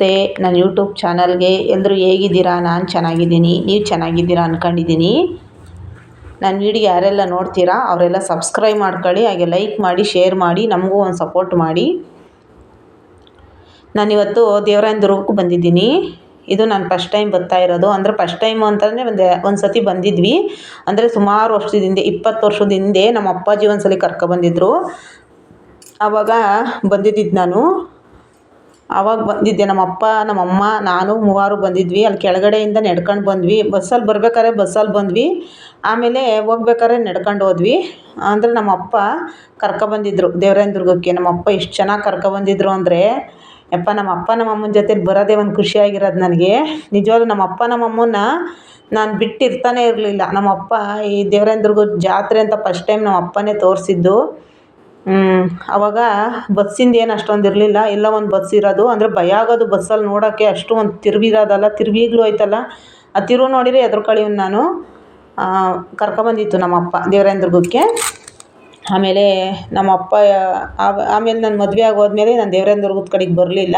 ನಮಸ್ತೆ ನನ್ನ ಯೂಟ್ಯೂಬ್ ಚಾನಲ್ಗೆ ಎಲ್ಲರೂ ಹೇಗಿದ್ದೀರಾ? ನಾನು ಚೆನ್ನಾಗಿದ್ದೀನಿ, ನೀವು ಚೆನ್ನಾಗಿದ್ದೀರಾ ಅಂದ್ಕೊಂಡಿದ್ದೀನಿ ನನ್ನ ವಿಡಿಯೋ ಯಾರೆಲ್ಲ ನೋಡ್ತೀರಾ, ಅವರೆಲ್ಲ ಸಬ್ಸ್ಕ್ರೈಬ್ ಮಾಡ್ಕೊಳ್ಳಿ, ಹಾಗೆ ಲೈಕ್ ಮಾಡಿ ಶೇರ್ ಮಾಡಿ, ನಮಗೂ ಒಂದು ಸಪೋರ್ಟ್ ಮಾಡಿ. ನಾನಿವತ್ತು ದೇವರಾಯನ ದುರ್ಗಕ್ಕೆ ಬಂದಿದ್ದೀನಿ. ಇದು ನಾನು ಫಸ್ಟ್ ಟೈಮ್ ಬರ್ತಾ ಇರೋದು. ಅಂದರೆ ಫಸ್ಟ್ ಟೈಮು ಅಂತಂದರೆ ಒಂದು ಒಂದು ಸತಿ ಬಂದಿದ್ವಿ. ಅಂದರೆ ಸುಮಾರು ವರ್ಷದ ಹಿಂದೆ, ಇಪ್ಪತ್ತು ವರ್ಷದ ಹಿಂದೆ ನಮ್ಮ ಅಪ್ಪಾಜಿ ಒಂದು ಸಲ ಕರ್ಕೊಬಂದಿದ್ರು ಆವಾಗ ಬಂದಿದ್ದಿದ್ದು ನಾನು. ಆವಾಗ ಬಂದಿದ್ದೆ. ನಮ್ಮ ಅಪ್ಪ ನಮ್ಮ ಅಮ್ಮ ನಾನು ಮೂವರು ಬಂದಿದ್ವಿ. ಅಲ್ಲಿ ಕೆಳಗಡೆಯಿಂದ ನಡ್ಕೊಂಡು ಬಂದ್ವಿ. ಬಸ್ಸಲ್ಲಿ ಬರ್ಬೇಕಾದ್ರೆ ಬಸ್ಸಲ್ಲಿ ಬಂದ್ವಿ. ಆಮೇಲೆ ಹೋಗ್ಬೇಕಾದ್ರೆ ನಡ್ಕೊಂಡು ಹೋದ್ವಿ. ಅಂದರೆ ನಮ್ಮ ಅಪ್ಪ ಕರ್ಕೊಬಂದಿದ್ರು ದೇವರಾಯನ ದುರ್ಗಕ್ಕೆ ನಮ್ಮ ಅಪ್ಪ ಎಷ್ಟು ಚೆನ್ನಾಗಿ ಕರ್ಕೊಬಂದಿದ್ರು ಅಂದರೆ, ಯಪ್ಪ ನಮ್ಮ ಅಪ್ಪ ನಮ್ಮ ಅಮ್ಮನ ಜೊತೆಲಿ ಬರೋದೇ ಒಂದು ಖುಷಿಯಾಗಿರೋದು ನನಗೆ. ನಿಜವಾಗ್ಲೂ ನಮ್ಮ ಅಪ್ಪ ನಮ್ಮ ಅಮ್ಮನ ನಾನು ಬಿಟ್ಟಿರ್ತಾನೆ ಇರಲಿಲ್ಲ. ನಮ್ಮ ಅಪ್ಪ ಈ ದೇವರಾಯನ ದುರ್ಗದ ಜಾತ್ರೆ ಅಂತ ಫಸ್ಟ್ ಟೈಮ್ ನಮ್ಮ ಅಪ್ಪನೇ ತೋರಿಸಿದ್ದು. ಆವಾಗ ಬಸ್ಸಿಂದು ಏನು ಅಷ್ಟೊಂದು ಇರಲಿಲ್ಲ. ಎಲ್ಲ ಒಂದು ಬಸ್ ಇರೋದು. ಅಂದರೆ ಭಯ ಆಗೋದು ಬಸ್ಸಲ್ಲಿ ನೋಡೋಕ್ಕೆ ಅಷ್ಟು ಒಂದು ತಿರುವಿರೋದಲ್ಲ. ತಿರುವಿಗ್ಲೂ ಐತಲ್ಲ ಆ ತಿರುವು ನೋಡಿದ್ರೆ ಹೆದ್ರ್ಕೊಳ್ಳಿವ್ನು ನಾನು. ಕರ್ಕೊಬಂದಿತ್ತು ನಮ್ಮ ಅಪ್ಪ ದೇವರಾಯನ ಆಮೇಲೆ ನಮ್ಮ ಅಪ್ಪ ಆಮೇಲೆ ನನ್ನ ಮದುವೆ ಆಗೋದ್ಮೇಲೆ ನಾನು ದೇವರಾಯನ ದುರ್ಗದ ಕಡೆಗೆ ಬರಲಿಲ್ಲ.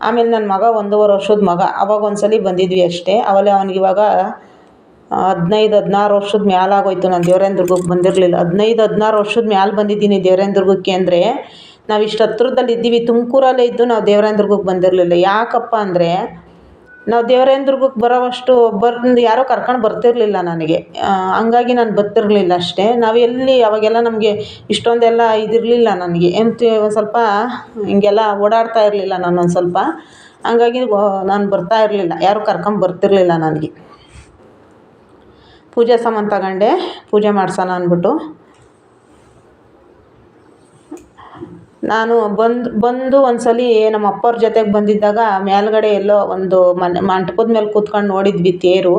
ಆಮೇಲೆ ನನ್ನ ಮಗ ಒಂದೂವರೆ ವರ್ಷದ ಮಗ. ಅವಾಗ ಒಂದು ಸಲ ಬಂದಿದ್ವಿ ಅಷ್ಟೇ. ಆಮೇಲೆ ಅವ್ನಿಗೆ ಇವಾಗ ಹದಿನೈದು, ಹದಿನಾರು ವರ್ಷದ ಮ್ಯಾಲೆ ಆಗೋಯ್ತು ನಾನು ದೇವರಾಯನ ಬಂದಿರಲಿಲ್ಲ. ಹದಿನೈದು, ಹದಿನಾರು ವರ್ಷದ ಮ್ಯಾಲೆ ಬಂದಿದ್ದೀನಿ ದೇವರಾಯನ ದುರ್ಗಕ್ಕೆ ಅಂದರೆ, ನಾವು ಇಷ್ಟು ಹತ್ರದಲ್ಲಿ ಇದ್ದೀವಿ. ತುಮಕೂರಲ್ಲೇ ಇದ್ದು ನಾವು ದೇವರಾಯನ ಬಂದಿರಲಿಲ್ಲ. ಯಾಕಪ್ಪ ಅಂದರೆ, ನಾವು ದೇವರಾಯನ ದುರ್ಗಕ್ಕೆ ಬರೋವಷ್ಟು ಬಂದು ಯಾರೋ ಕರ್ಕೊಂಡು ಬರ್ತಿರಲಿಲ್ಲ ನನಗೆ. ಹಂಗಾಗಿ ನಾನು ಬರ್ತಿರಲಿಲ್ಲ ಅಷ್ಟೇ. ನಾವು ಎಲ್ಲಿ, ಅವಾಗೆಲ್ಲ ನಮಗೆ ಇಷ್ಟೊಂದೆಲ್ಲ ಇದಿರಲಿಲ್ಲ ನನಗೆ. ಎಂತ, ಒಂದು ಸ್ವಲ್ಪ ಹಿಂಗೆಲ್ಲ ಓಡಾಡ್ತಾ ಇರಲಿಲ್ಲ ನಾನು ಒಂದು ಸ್ವಲ್ಪ. ಹಂಗಾಗಿ ನಾನು ಬರ್ತಾ ಇರಲಿಲ್ಲ. ಯಾರೂ ಕರ್ಕೊಂಡು ಬರ್ತಿರಲಿಲ್ಲ ನನಗೆ. ಪೂಜೆ ಸಾಮಾನು ತಗೊಂಡೆ, ಪೂಜೆ ಮಾಡ್ಸೋಣ ಅಂದ್ಬಿಟ್ಟು. ನಾನು ಬಂದು ಬಂದು ಒಂದು ಸಲ ನಮ್ಮ ಅಪ್ಪವ್ರ ಜೊತೆಗೆ ಬಂದಿದ್ದಾಗ ಮೇಲ್ಗಡೆ ಎಲ್ಲೋ ಒಂದು ಮನೆ, ಮಂಟಪದ ಮೇಲೆ ಕೂತ್ಕೊಂಡು ನೋಡಿದ್ವಿ ತೇರು.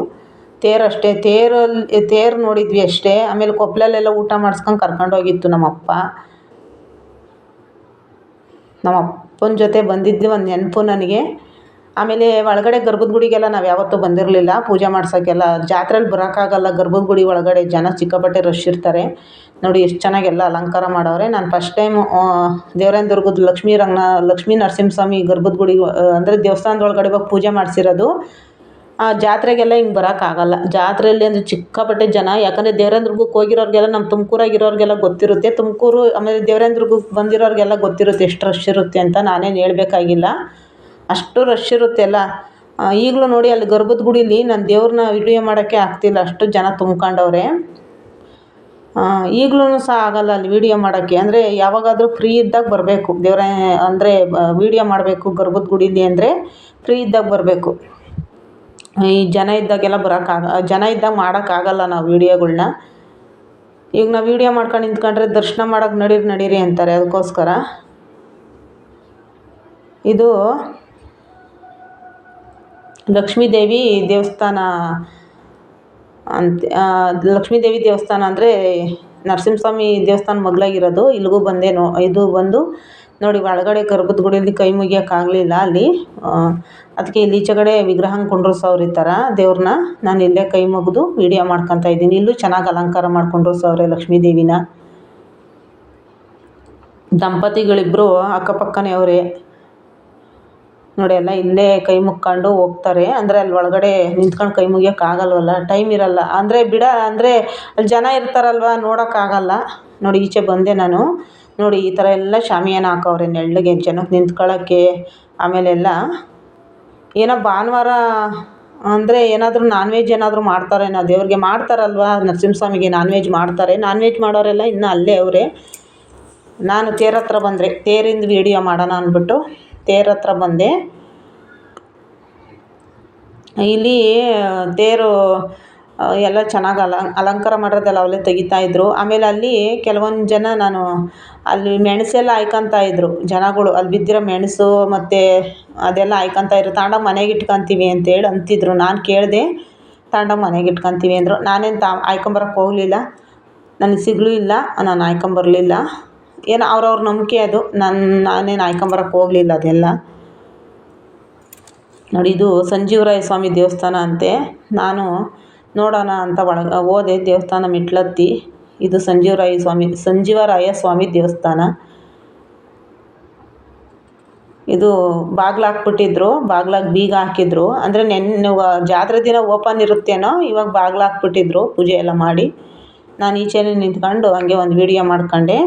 ತೇರು ಅಷ್ಟೇ ತೇರಲ್ಲಿ ತೇರು ನೋಡಿದ್ವಿ ಅಷ್ಟೇ. ಆಮೇಲೆ ಕೊಪ್ಪಲಲ್ಲೆಲ್ಲ ಊಟ ಮಾಡಿಸ್ಕೊಂಡು ಕರ್ಕೊಂಡೋಗಿತ್ತು ನಮ್ಮ ಅಪ್ಪ. ನಮ್ಮ ಅಪ್ಪನ ಜೊತೆ ಬಂದಿದ್ದು ಒಂದು ನೆನಪು ನನಗೆ. ಆಮೇಲೆ ಒಳಗಡೆ ಗರ್ಭದ ಗುಡಿಗೆಲ್ಲ ನಾವು ಯಾವತ್ತೂ ಬಂದಿರಲಿಲ್ಲ. ಪೂಜೆ ಮಾಡ್ಸೋಕ್ಕೆಲ್ಲ ಜಾತ್ರೆಲಿ ಬರೋಕ್ಕಾಗಲ್ಲ ಗರ್ಭದ ಗುಡಿ ಒಳಗಡೆ ಜನ ಸಿಕ್ಕಾಪಟ್ಟೆ ರಶ್ ಇರ್ತಾರೆ. ನೋಡಿ ಎಷ್ಟು ಚೆನ್ನಾಗಿ ಎಲ್ಲ ಅಲಂಕಾರ ಮಾಡವ್ರೆ. ನಾನು ಫಸ್ಟ್ ಟೈಮು ದೇವರಾಯನ ದುರ್ಗದ ಲಕ್ಷ್ಮೀ ರಂಗನ, ಲಕ್ಷ್ಮೀ ನರಸಿಂಹಸ್ವಾಮಿ ಗರ್ಭದ ಗುಡಿ ಅಂದರೆ ದೇವಸ್ಥಾನದ ಒಳಗಡೆ ಹೋಗಿ ಪೂಜೆ ಮಾಡಿಸಿರೋದು. ಜಾತ್ರೆಗೆಲ್ಲ ಹಿಂಗೆ ಬರೋಕ್ಕಾಗಲ್ಲ. ಜಾತ್ರೆಯಲ್ಲಿ ಅಂದರೆ ಚಿಕ್ಕಪಟ್ಟೆ ಜನ, ಯಾಕಂದರೆ ದೇವರಾಯನ ದುರ್ಗಕ್ಕೆ ಹೋಗಿರೋರಿಗೆಲ್ಲ ನಮ್ಮ ತುಮಕೂರಾಗಿರೋರಿಗೆಲ್ಲ ಗೊತ್ತಿರುತ್ತೆ. ತುಮಕೂರು, ಆಮೇಲೆ ದೇವರಾಯನ ದುರ್ಗಕ್ಕೆ ಬಂದಿರೋರಿಗೆಲ್ಲ ಗೊತ್ತಿರುತ್ತೆ ಎಷ್ಟು ರಶ್ ಇರುತ್ತೆ ಅಂತ ನಾನೇನು ಹೇಳ್ಬೇಕಾಗಿಲ್ಲ. ಅಷ್ಟು ರಶ್ ಇರುತ್ತೆ ಎಲ್ಲ ಈಗಲೂ ನೋಡಿ ಅಲ್ಲಿ ಗರ್ಭದ ಗುಡೀಲಿ ನಾನು ದೇವ್ರನ್ನ ವಿಡಿಯೋ ಮಾಡೋಕ್ಕೆ ಆಗ್ತಿಲ್ಲ. ಅಷ್ಟು ಜನ ತುಂಬ್ಕೊಂಡವ್ರೆ. ಈಗಲೂ ಸಹ ಆಗೋಲ್ಲ ಅಲ್ಲಿ ವೀಡಿಯೋ ಮಾಡೋಕ್ಕೆ. ಅಂದರೆ ಯಾವಾಗಾದರೂ ಫ್ರೀ ಇದ್ದಾಗ ಬರಬೇಕು. ದೇವರ, ಅಂದರೆ ವೀಡಿಯೋ ಮಾಡಬೇಕು ಗರ್ಭದ ಗುಡೀಲಿ ಅಂದರೆ ಫ್ರೀ ಇದ್ದಾಗ ಬರಬೇಕು. ಈ ಜನ ಇದ್ದಾಗೆಲ್ಲ ಬರೋಕ್ಕಾಗ ಜನ ಇದ್ದಾಗ ಮಾಡೋಕ್ಕಾಗಲ್ಲ ನಾವು ವೀಡಿಯೋಗಳನ್ನ ಈಗ ನಾವು ವೀಡಿಯೋ ಮಾಡ್ಕೊಂಡು ನಿಂತ್ಕೊಂಡ್ರೆ ದರ್ಶನ ಮಾಡೋಕೆ ನಡೀರಿ ನಡೀರಿ ಅಂತಾರೆ. ಅದಕ್ಕೋಸ್ಕರ. ಇದು ಲಕ್ಷ್ಮೀ ದೇವಿ ದೇವಸ್ಥಾನ ಅಂತ ಲಕ್ಷ್ಮೀ ದೇವಿ ದೇವಸ್ಥಾನ ಅಂದರೆ ನರಸಿಂಹಸ್ವಾಮಿ ದೇವಸ್ಥಾನ ಮೊದಲಾಗಿರೋದು ಇಲ್ಲಿಗೂ ಬಂದೆ ನೋ, ಇದು ಬಂದು ನೋಡಿ ಒಳಗಡೆ ಗರ್ಭದ ಗುಡಿಯಲ್ಲಿ ಕೈ ಮುಗಿಯೋಕ್ಕಾಗಲಿಲ್ಲ ಅಲ್ಲಿ. ಅದಕ್ಕೆ ಇಲ್ಲಿ ಈಚೆಗಡೆ ವಿಗ್ರಹ ಕುಂಡ್ರಸವ್ರೆ ಈ ಥರ ದೇವ್ರನ್ನ ನಾನು ಇಲ್ಲೇ ಕೈ ಮುಗಿದು ವೀಡಿಯೋ ಮಾಡ್ಕೊತಾ ಇದ್ದೀನಿ. ಇಲ್ಲೂ ಚೆನ್ನಾಗಿ ಅಲಂಕಾರ ಮಾಡ್ಕೊಂಡ್ರಸವ್ರೆ ಲಕ್ಷ್ಮೀ ದೇವಿನ ದಂಪತಿಗಳಿಬ್ಬರು ಅಕ್ಕಪಕ್ಕನೇ ಅವರೇ ನೋಡಿ, ಎಲ್ಲ ಇಲ್ಲೇ ಕೈ ಮುಕ್ಕೊಂಡು ಹೋಗ್ತಾರೆ. ಅಂದರೆ ಅಲ್ಲಿ ಒಳಗಡೆ ನಿಂತ್ಕೊಂಡು ಕೈ ಮುಗಿಯೋಕ್ಕಾಗಲ್ವಲ್ಲ? ಟೈಮ್ ಇರೋಲ್ಲ. ಅಂದರೆ ಬಿಡ, ಅಂದರೆ ಅಲ್ಲಿ ಜನ ಇರ್ತಾರಲ್ವ? ನೋಡೋಕ್ಕಾಗಲ್ಲ. ನೋಡಿ, ಈಚೆ ಬಂದೆ ನಾನು. ನೋಡಿ, ಈ ಥರ ಎಲ್ಲ ಶಾಮಿಯಾನ ಹಾಕವ್ರೆ ನೆರಳಿಗೆ ಜನಕ್ಕೆ ನಿಂತ್ಕೊಳ್ಳೋಕ್ಕೆ. ಆಮೇಲೆಲ್ಲ ಏನೋ ಭಾನುವಾರ, ಅಂದರೆ ಏನಾದರೂ ನಾನ್ ವೆಜ್ ಏನಾದರೂ ಮಾಡ್ತಾರೇನೋ ದೇವ್ರಿಗೆ ಮಾಡ್ತಾರಲ್ವ? ನರಸಿಂಹಸ್ವಾಮಿಗೆ ನಾನ್ ವೆಜ್ ಮಾಡ್ತಾರೆ. ನಾನ್ ವೆಜ್ ಮಾಡೋರೆಲ್ಲ ಇನ್ನೂ ಅಲ್ಲೇ ಅವರೇ. ನಾನು ತೇರ ಹತ್ರ ಬಂದರೆ, ತೇರಿಂದ ವೀಡಿಯೋ ಮಾಡೋಣ ಅಂದ್ಬಿಟ್ಟು. ತೇರ ಹತ್ರ ಬಂದೆ. ಇಲ್ಲಿ ತೇರು ಎಲ್ಲ ಚೆನ್ನಾಗಿ ಅಲ, ಅಲಂಕಾರ ಮಾಡಿರೋದೆಲ್ಲ ತೆಗಿತಾ ತೆಗಿತಾಯಿದ್ರು ಆಮೇಲೆ ಅಲ್ಲಿ ಕೆಲವೊಂದು ಜನ ನಾನು, ಅಲ್ಲಿ ಮೆಣಸೆಲ್ಲ ಹಾಯ್ಕೊಂತ ಇದ್ದರು ಜನಗಳು, ಅಲ್ಲಿ ಬಿದ್ದಿರೋ ಮೆಣಸು ಮತ್ತು ಅದೆಲ್ಲ ಹಾಯ್ಕೊಂತ ಇದ್ರು. ತಾಂಡ ಮನೆಗೆ ಇಟ್ಕೊಂತೀವಿ ಅಂತೇಳಿ ಅಂತಿದ್ರು. ನಾನು ಕೇಳಿದೆ, ತಾಂಡ ಮನೆಗೆ ಇಟ್ಕೊತೀವಿ ಅಂದರು. ನಾನೇನು ತಾ ಆಯ್ಕೊಂಬರಕ್ಕೆ ಹೋಗಲಿಲ್ಲ. ನನಗೆ ಸಿಗಲೂ ಇಲ್ಲ ನಾನು ಆಯ್ಕೊಂಬರಲಿಲ್ಲ ಏನೋ ಅವ್ರವ್ರ ನಂಬಿಕೆ ಅದು. ನನ್ನ ನಾನೇನು ಆಯ್ಕೊಂಬರಕ್ಕೆ ಹೋಗಲಿಲ್ಲ ಅದೆಲ್ಲ. ನೋಡಿ, ಇದು ಸಂಜೀವರಾಯ ಸ್ವಾಮಿ ದೇವಸ್ಥಾನ ಅಂತೆ. ನಾನು ನೋಡೋಣ ಅಂತ ಒಳಗ ಹೋದೆ ದೇವಸ್ಥಾನ ಮೆಟ್ಲತ್ತಿ. ಇದು ಸಂಜೀವರಾಯ ಸ್ವಾಮಿ ಸಂಜೀವರಾಯ ಸ್ವಾಮಿ ದೇವಸ್ಥಾನ. ಇದು ಬಾಗ್ಲು ಹಾಕ್ಬಿಟ್ಟಿದ್ರು ಬಾಗ್ಲಾಗೆ ಬೀಗ ಹಾಕಿದ್ರು. ಅಂದರೆ ನೆನ್ನೆ, ಜಾತ್ರೆ ದಿನ ಓಪನ್ ಇರುತ್ತೇನೋ, ಇವಾಗ ಬಾಗ್ಲ ಹಾಕ್ಬಿಟ್ಟಿದ್ರು, ಪೂಜೆ ಎಲ್ಲ ಮಾಡಿ. ನಾನು ಈಚೆನೇ ನಿಂತ್ಕೊಂಡು ಹಂಗೆ ಒಂದು ವಿಡಿಯೋ ಮಾಡ್ಕೊಂಡೆ.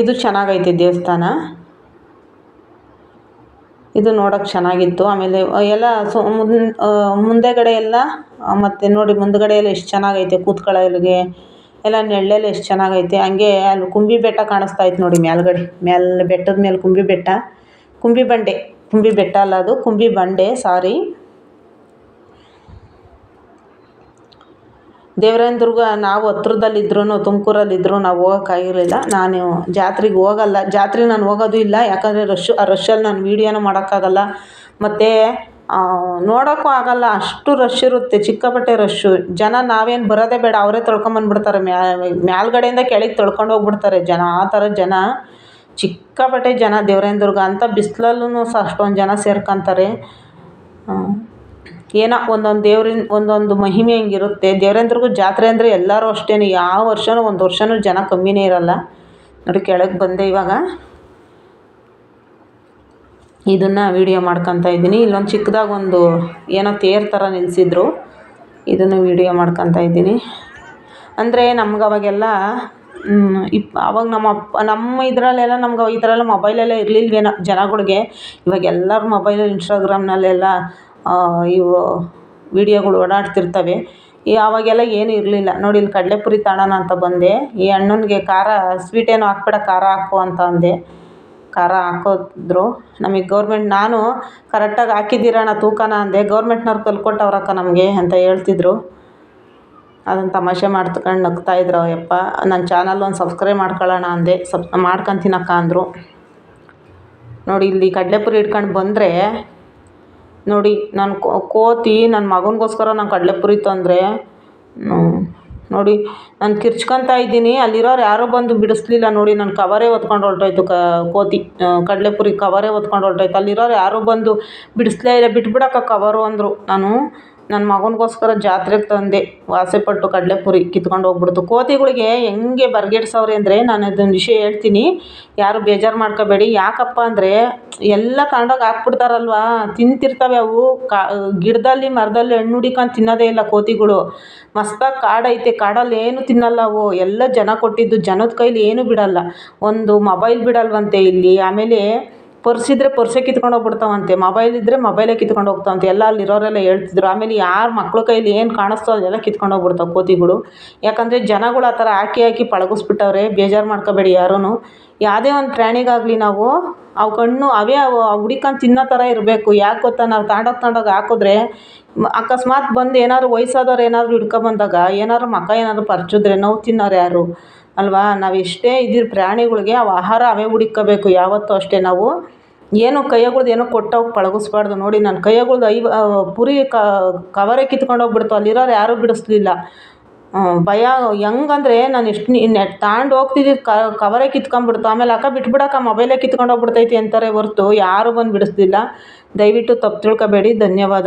ಇದು ಚೆನ್ನಾಗೈತೆ ದೇವಸ್ಥಾನ. ಇದು ನೋಡೋಕೆ ಚೆನ್ನಾಗಿತ್ತು. ಆಮೇಲೆ ಎಲ್ಲ ಸೊ ಮುಂದೆಗಡೆ ಎಲ್ಲ ಮತ್ತು ನೋಡಿ ಮುಂದುಗಡೆ ಎಲ್ಲ ಎಷ್ಟು ಚೆನ್ನಾಗೈತೆ ಕೂತ್ಕೊಳ್ಳೋರಿಗೆ. ಎಲ್ಲ ನೆಳ್ಳೆಲ್ಲ ಎಷ್ಟು ಚೆನ್ನಾಗೈತೆ. ಹಂಗೆ ಅಲ್ಲಿ ಕುಂಬಿ ಬೆಟ್ಟ ಕಾಣಿಸ್ತಾ ಇತ್ತು ನೋಡಿ ಮೇಲ್ಗಡೆ. ಮೇಲೆ, ಬೆಟ್ಟದ ಮೇಲೆ ಕುಂಬಿ ಬೆಟ್ಟ. ಕುಂಬಿ ಬಂಡೆ. ಕುಂಬಿ ಬೆಟ್ಟ ಅಲ್ಲ ಅದು. ಕುಂಬಿ ಬಂಡೆ, ಸಾರಿ. ದೇವರಾಯನ ನಾವು ಹತ್ರದಲ್ಲಿದ್ರೂ ತುಮಕೂರಲ್ಲಿದ್ರು ನಾವು ಹೋಗೋಕ್ಕಾಗಿರ್ಲಿಲ್ಲ ನಾನು ಜಾತ್ರೆಗೆ ಹೋಗಲ್ಲ. ಜಾತ್ರೆಗೆ ನಾನು ಹೋಗೋದು ಇಲ್ಲ. ಯಾಕಂದರೆ ರಶ್ಶು ಆ ರಶ್ಶಲ್ಲಿ ನಾನು ವೀಡಿಯೋನೂ ಮಾಡೋಕ್ಕಾಗಲ್ಲ. ಮತ್ತು ನೋಡೋಕ್ಕೂ ಆಗಲ್ಲ. ಅಷ್ಟು ರಶ್ ಇರುತ್ತೆ. ಸಿಕ್ಕಾಪಟ್ಟೆ ರಶ್ಶು ಜನ ನಾವೇನು ಬರೋದೇ ಬೇಡ. ಅವರೇ ತೊಳ್ಕೊಂಬಂದ್ಬಿಡ್ತಾರೆ ಮ್ಯಾಲ್ಗಡೆಯಿಂದ ಕೆಳಗೆ ತೊಳ್ಕೊಂಡು ಹೋಗ್ಬಿಡ್ತಾರೆ. ಜನ, ಆ ಥರ ಜನ. ಚಿಕ್ಕಪಟ್ಟೆ ಜನ ದೇವ್ರಾಯನ ದುರ್ಗ ಅಂತ ಬಿಸಿಲಲ್ಲೂ ಸಹ ಅಷ್ಟೊಂದು ಜನ ಸೇರ್ಕೊಂತಾರೆ. ಏನೋ ಒಂದೊಂದು ದೇವ್ರಿನ, ಒಂದೊಂದು ಮಹಿಮೆ ಹಂಗಿರುತ್ತೆ. ದೇವ್ರಂದ್ರಿಗೂ ಜಾತ್ರೆ ಅಂದರೆ ಎಲ್ಲರೂ ಅಷ್ಟೇ ಯಾವ ವರ್ಷವೂ ಒಂದು ವರ್ಷವೂ ಜನ ಕಮ್ಮಿನೇ ಇರೋಲ್ಲ. ನೋಡಿ ಕೆಳಗೆ ಬಂದೆ ಇವಾಗ. ಇದನ್ನು ವೀಡಿಯೋ ಮಾಡ್ಕೊತಾ ಇದ್ದೀನಿ. ಇಲ್ಲೊಂದು ಚಿಕ್ಕದಾಗಿ ಒಂದು ಏನೋ ತೇರು ಥರ ನಿಲ್ಲಿಸಿದ್ರು ಇದನ್ನು ವೀಡಿಯೋ ಮಾಡ್ಕೊತಾ ಇದ್ದೀನಿ. ಅಂದರೆ ನಮ್ಗೆ ಅವಾಗೆಲ್ಲ ಇಪ್, ಅವಾಗ ನಮ್ಮ ಅಪ್ಪ, ನಮ್ಮ ಇದರಲ್ಲೆಲ್ಲ ನಮ್ಗೆ ಈ ಥರ ಎಲ್ಲ ಮೊಬೈಲೆಲ್ಲ ಇರಲಿಲ್ವೇನೋ ಜನಗಳಿಗೆ. ಇವಾಗ ಮೊಬೈಲಲ್ಲಿ ಇನ್ಸ್ಟಾಗ್ರಾಮ್ನಲ್ಲೆಲ್ಲ ಇವು ವೀಡಿಯೋಗಳು ಓಡಾಡ್ತಿರ್ತವೆ. ಈ ಆವಾಗೆಲ್ಲ ಏನೂ ಇರಲಿಲ್ಲ. ನೋಡಿ, ಇಲ್ಲಿ ಕಡಲೆಪುರಿ ತಗೊಳ್ಳೋಣ ಅಂತ ಬಂದೆ. ಈ ಅಣ್ಣನಿಗೆ ಖಾರ ಸ್ವೀಟ್ ಏನು ಹಾಕ್ಬೇಡ, ಖಾರ ಹಾಕು ಅಂತ ಅಂದೆ. ಖಾರ ಹಾಕೋದ್ರು. ನಮಗೆ ಗೌರ್ಮೆಂಟ್, ನಾನು ಕರೆಕ್ಟಾಗಿ ಹಾಕಿದ್ದೀರಣ್ಣ, ತೂಕನ ಅಂದೆ. ಗೌರ್ಮೆಂಟ್ನವ್ರು ಕಲ್ಕೊಟ್ಟವ್ರಕ್ಕ ನಮಗೆ ಅಂತ ಹೇಳ್ತಿದ್ರು. ಅದನ್ನು ತಮಾಷೆ ಮಾಡ್ತಕೊಂಡು ನಗ್ತಾಯಿದ್ರು ಯಪ್ಪ ನನ್ನ ಚಾನಲ್ ಒಂದು ಸಬ್ಸ್ಕ್ರೈಬ್ ಮಾಡ್ಕೊಳ್ಳೋಣ ಅಂದೆ. ಸಬ್, ಮಾಡ್ಕೊತೀನಕ್ಕ ಅಂದರು. ನೋಡಿ, ಇಲ್ಲಿ ಕಡಲೆಪುರಿ ಇಟ್ಕೊಂಡು ಬಂದರೆ ನೋಡಿ, ನಾನು ಕೋತಿ ನನ್ನ ಮಗನಿಗೋಸ್ಕರ ನಾನು ಕಡಲೆಪುರಿ ತಂದರೆ ನೋಡಿ, ನಾನು ಕಿರ್ಚ್ಕೊತಾ ಇದ್ದೀನಿ. ಅಲ್ಲಿರೋರು ಯಾರೂ ಬಂದು ಬಿಡಿಸ್ಲಿಲ್ಲ ನೋಡಿ ನನ್ನ ಕವರೇ ಹೊತ್ಕೊಂಡು ಹೊರ್ಟೋಯ್ತು ಕೋತಿ ಕಡಲೆಪುರಿ ಕವರೇ ಹೊತ್ಕೊಂಡು ಹೊರ್ಟೋಯ್ತು. ಅಲ್ಲಿರೋರು ಯಾರೂ ಬಂದು ಬಿಡಿಸ್ಲೇ ಇಲ್ಲ. ಬಿಟ್ಬಿಡಕ್ಕ ಕವರು ಅಂದರು. ನಾನು ನನ್ನ ಮಗನಿಗೋಸ್ಕರ ಜಾತ್ರೆಗೆ ತಂದೆ ಆಸೆಪಟ್ಟು ಕಡಲೆಪುರಿ ಕಿತ್ಕೊಂಡು ಹೋಗ್ಬಿಡ್ತು. ಕೋತಿಗಳಿಗೆ ಹೆಂಗೆ ಬರ್ಗೆಡ್ಸವ್ರೆ ಅಂದರೆ ನಾನು ಅದೊಂದು ವಿಷಯ ಹೇಳ್ತೀನಿ. ಯಾರು ಬೇಜಾರು ಮಾಡ್ಕೋಬೇಡಿ. ಯಾಕಪ್ಪ ಅಂದರೆ ಎಲ್ಲ ತಗೊಂಡೋಗಿ ಹಾಕ್ಬಿಡ್ತಾರಲ್ವಾ? ತಿಂತಿರ್ತವೆ ಅವು. ಕಾ, ಗಿಡದಲ್ಲಿ, ಮರದಲ್ಲಿ ಹಣ್ಣು ಹುಡಿಕೊಂಡು ತಿನ್ನೋದೇ ಇಲ್ಲ ಕೋತಿಗಳು. ಮಸ್ತಾಗಿ ಕಾಡೈತೆ. ಕಾಡಲ್ಲಿ ಏನು ತಿನ್ನಲ್ಲ ಅವು. ಎಲ್ಲ ಜನ ಕೊಟ್ಟಿದ್ದು ಜನದ ಕೈಲಿ ಏನೂ ಬಿಡಲ್ಲ. ಒಂದು ಮೊಬೈಲ್ ಬಿಡಲ್ವಂತೆ ಇಲ್ಲಿ. ಆಮೇಲೆ ಪರ್ಸ್ ಇದ್ದರೆ ಪರ್ಸೇ ಕಿತ್ಕೊಂಡು ಹೋಗ್ಬಿಡ್ತಾವಂತೆ. ಮೊಬೈಲ್ ಇದ್ದರೆ ಮೊಬೈಲೇ ಕಿತ್ಕೊಂಡು ಹೋಗ್ತಾವಂತೆ. ಎಲ್ಲ ಅಲ್ಲಿರೋರೆಲ್ಲ ಹೇಳ್ತಿದ್ರು. ಆಮೇಲೆ ಯಾರ ಮಕ್ಳ ಕೈಲಿ ಏನು ಕಾಣಿಸ್ತೋ ಅದೆಲ್ಲ ಕಿತ್ಕೊಂಡು ಹೋಗ್ಬಿಡ್ತಾವೆ ಕೋತಿಗಳು. ಯಾಕಂದರೆ ಜನಗಳು ಆ ಥರ ಹಾಕಿ ಹಾಕಿ ಪಳಗಿಸ್ಬಿಟ್ಟವ್ರೆ. ಬೇಜಾರು ಮಾಡ್ಕೋಬೇಡಿ ಯಾರೂ ಯಾವುದೇ ಒಂದು ಪ್ರಾಣಿಗಾಗಲಿ ನಾವು ಅವು ಕಣ್ಣು ಅವೇ ಅವು ಹುಡಿಕೊಂಡು ತಿನ್ನೋ ಥರ ಇರಬೇಕು. ಯಾಕೆ ಗೊತ್ತಾ? ನಾವು ತಾಂಡೋಗಿ ತಾಂಡೋಗಿ ಹಾಕಿದ್ರೆ ಅಕಸ್ಮಾತ್ ಬಂದು ಏನಾದ್ರು ವಯಸ್ಸಾದವ್ರು ಏನಾದರೂ ಹಿಡ್ಕೊಬಂದಾಗ ಏನಾದ್ರು ಮಖ ಏನಾದ್ರು ಪರ್ಚಿದ್ರೆ ನೋವು ತಿನ್ನೋರು ಯಾರು? ಅಲ್ವಾ? ನಾವು ಎಷ್ಟೇ ಇದ್ದಿರ ಪ್ರಾಣಿಗಳಿಗೆ ಅವು ಆಹಾರ ಅವೇ ಹುಡುಕಬೇಕು. ಯಾವತ್ತೂ ಅಷ್ಟೇ ನಾವು. ಏನು ಕೈಯಾಗಳ್ದು ಏನೋ ಕೊಟ್ಟೋಗಿ ಪಳಗಿಸ್ಬಾರ್ದು. ನೋಡಿ ನನ್ನ ಕೈಯಾಗಳ್ದು ಐವ ಪುರಿ ಕವರೇ ಕಿತ್ಕೊಂಡು ಹೋಗ್ಬಿಡ್ತು. ಅಲ್ಲಿರೋರು ಯಾರೂ ಬಿಡಿಸ್ಲಿಲ್ಲ. ಭಯ, ಹೆಂಗಂದ್ರೆ ನಾನು ಎಷ್ಟು ನೆಟ್ ತಗೊಂಡು ಹೋಗ್ತಿದ್ದಿದ್ದು ಕವರೇ ಕಿತ್ಕೊಂಡ್ಬಿಡ್ತು. ಆಮೇಲೆ ಅಕ್ಕ ಬಿಟ್ಬಿಡಕ್ಕ ಮೊಬೈಲೇ ಕಿತ್ಕೊಂಡು ಹೋಗ್ಬಿಡ್ತೈತಿ ಅಂತಾರೆ ಹೊರ್ತು ಯಾರೂ ಬಂದು ಬಿಡಿಸ್ಲಿಲ್ಲ. ದಯವಿಟ್ಟು ತಪ್ಪು ತಿಳ್ಕೊಬೇಡಿ. ಧನ್ಯವಾದ.